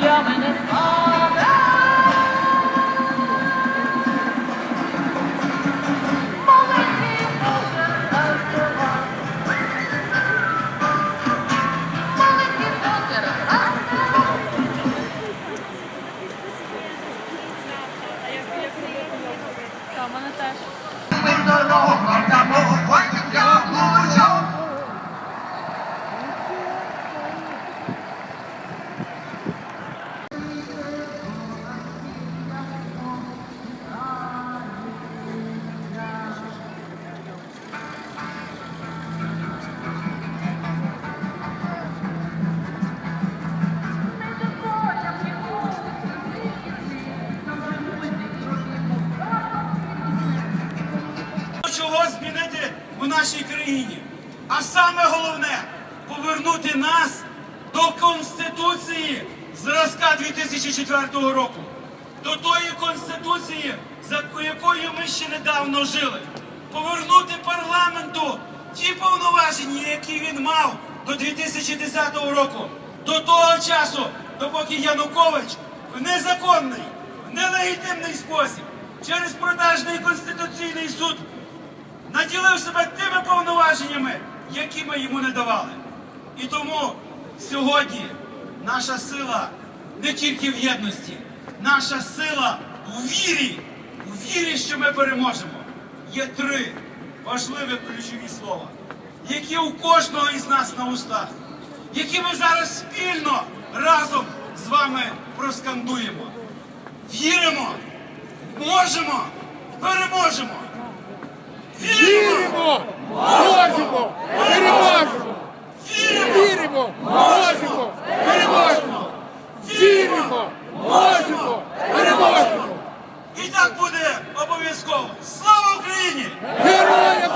Tamam, bana ters. У нашій країні. А саме головне повернути нас до Конституції зразка 2004 року, до тої Конституції, за якою ми ще недавно жили. Повернути парламенту ті повноваження, які він мав до 2010 року, до того часу, допоки Янукович в незаконний, в нелегітимний спосіб через продажний конституційний суд наділив себе тими повноваженнями, які ми йому не давали. І тому сьогодні наша сила не тільки в єдності, наша сила у вірі, у вірі, що ми переможемо. Є три важливі ключові слова, які у кожного із нас на устах, які ми зараз спільно разом з вами проскандуємо. Віримо, можемо, переможемо. Віримо! Можемо! Переможемо! Віримо! Можемо! Переможемо! Віримо! Можемо! Переможемо! І так буде обов'язково! Слава Україні! Героям!